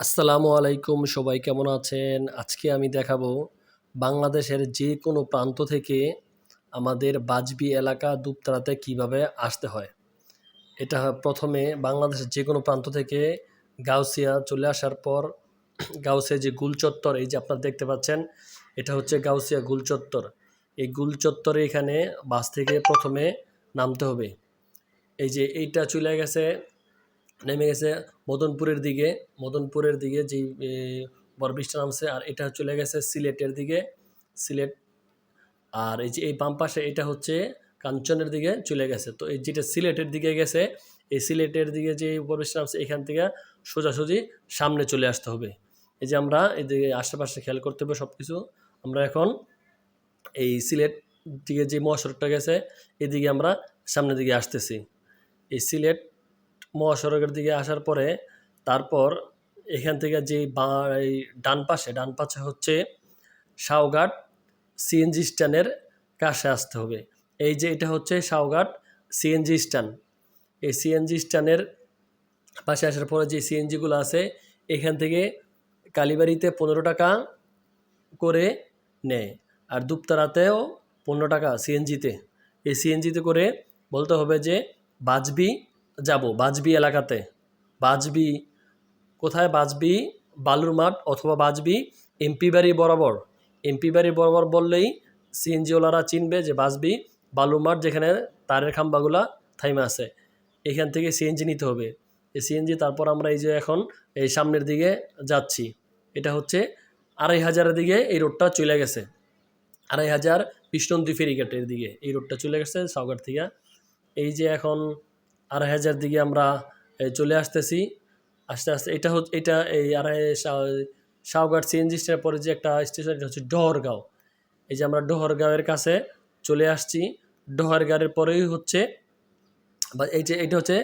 আসসালামু আলাইকুম, সবাই কেমন আছেন? আজকে আমি দেখাবো বাংলাদেশের যে কোনো প্রান্ত থেকে আমাদের বাজবি এলাকা দুপতারাতে কীভাবে আসতে হয়। এটা প্রথমে বাংলাদেশের যে কোনো প্রান্ত থেকে গাউসিয়া চলে আসার পর গাউসিয়া যে গুলচত্বর, এই যে আপনারা দেখতে পাচ্ছেন, এটা হচ্ছে গাউসিয়া গুলচত্বর। এই গুলচত্বরে এখানে বাস থেকে প্রথমে নামতে হবে। এই যে এইটা চলে গেছে নেমে গেছে মদনপুরের দিকে মদনপুরের দিকে এ, বরবৃষ্টি নামছে আর এটা চলে গেছে সিলেটের দিকে সিলেট আর এই যে এই বাম পাশে এটা হচ্ছে কাঞ্চনের দিকে চলে গেছে। তো এই যেটা সিলেটের দিকে গেছে এই সিলেটের দিকে যে বরবৃষ্টি নামছে এখান থেকে সোজাসুজি সামনে চলে আসতে হবে। এই যে আমরা এদিকে আশেপাশে খেয়াল করতে হবে সব কিছু আমরা এখন এই সিলেট দিকে যে মহাসড়কটা গেছে এদিকে আমরা সামনের দিকে আসতেছি। এই সিলেট মহাসড়কের দিকে আসার পরে তারপর এখান থেকে যে বা এই ডান পাশে ডান পাশে হচ্ছে শাওঘাট সিএনজি স্ট্যান্ডের কাছে আসতে হবে। এই যে এটা হচ্ছে শাওঘাট সিএনজি স্ট্যান্ড। এই সিএনজি স্ট্যান্ডের পাশে আসার পরে যে সিএনজিগুলো আছে, এখান থেকে কালীবাড়িতে পনেরো টাকা করে নেয় আর দুপতারাতেও পনেরো টাকা সিএনজিতে। এই সিএনজিতে করে বলতে হবে যে বাজবি যাব, বাজবি এলাকাতে। বাজবি, কোথায় বাজবি? বালুর মাঠ অথবা বাজবি এমপি বাড়ি বরাবর। এমপি বাড়ি বরাবর বললেই সিএনজিওয়ালারা চিনবে যে বাজবি বালুর মাঠ যেখানে তারের খাম্বাগুলা থাইমে আছে। এখান থেকে সিএনজি নিতে হবে। এই সিএনজি তারপর আমরা এই যে এখন এই সামনের দিকে যাচ্ছি। এটা হচ্ছে আড়াই হাজারের দিকে এই রোডটা চলে গেছে। আড়াই হাজার বিষ্ণন্দী ফেরিঘাটের দিকে এই রোডটা চলে গেছে সাউঘাট থেকে। এই যে এখন আড়াই হাজার দিকে আমরা চলে আসতেছি। আস্তে আস্তে, এটা হচ্ছে, এটা এই আড়াই শাহ- শাহঘাট সিএনজি স্টেশনের পরে যে একটা স্টেশন, এটা হচ্ছে ডহরগাঁও। এই যে আমরা ডহরগাঁওয়ের কাছে চলে আসছি। ডহরগাঁওয়ের পরেই হচ্ছে, বা এই যে, এটা হচ্ছে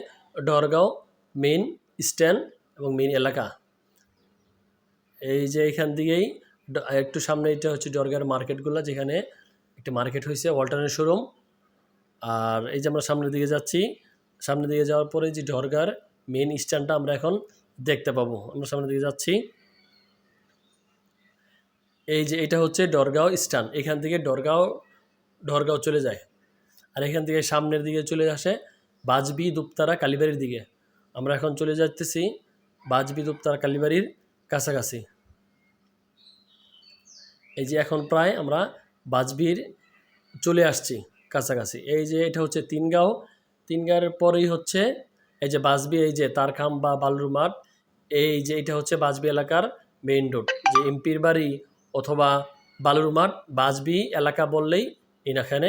ডহরগাঁও মেন স্ট্যান্ড এবং মেন এলাকা। এই যে এখান দিকেই একটু সামনে এটা হচ্ছে ডরগার মার্কেটগুলো, যেখানে একটি মার্কেট হয়েছে, ওয়াল্টানের শোরুম। আর এই যে আমরা সামনের দিকে যাচ্ছি সামনের দিকে যাওয়ার পরে যে ডরগার মেন স্ট্যান্ডটা আমরা এখন দেখতে পাবো। আমরা সামনের দিকে যাচ্ছি। এই যে এটা হচ্ছে ডরগাঁও স্ট্যান্ড। এখান থেকে ডরগাঁও ডরগাঁও চলে যায়। আর এখান থেকে সামনের দিকে চলে আসে বাজবি দুপতারা কালীবাড়ির দিকে। আমরা এখন চলে যাচ্তেছি বাজবি দুপতারা কালীবাড়ির কাছাকাছি। এই যে এখন প্রায় আমরা বাজবির চলে আসছি কাছাকাছি। এই যে এটা হচ্ছে তিনগাঁও তিনগাঁয়ের পরেই হচ্ছে এই যে বাসবি, এই যে তারখাম বা বালুর মাঠ, এই যে এটা হচ্ছে বাসবি এলাকার মেইন রোড যে এমপির বাড়ি অথবা বালুর মাঠ বাজবি এলাকা বললেই এখানে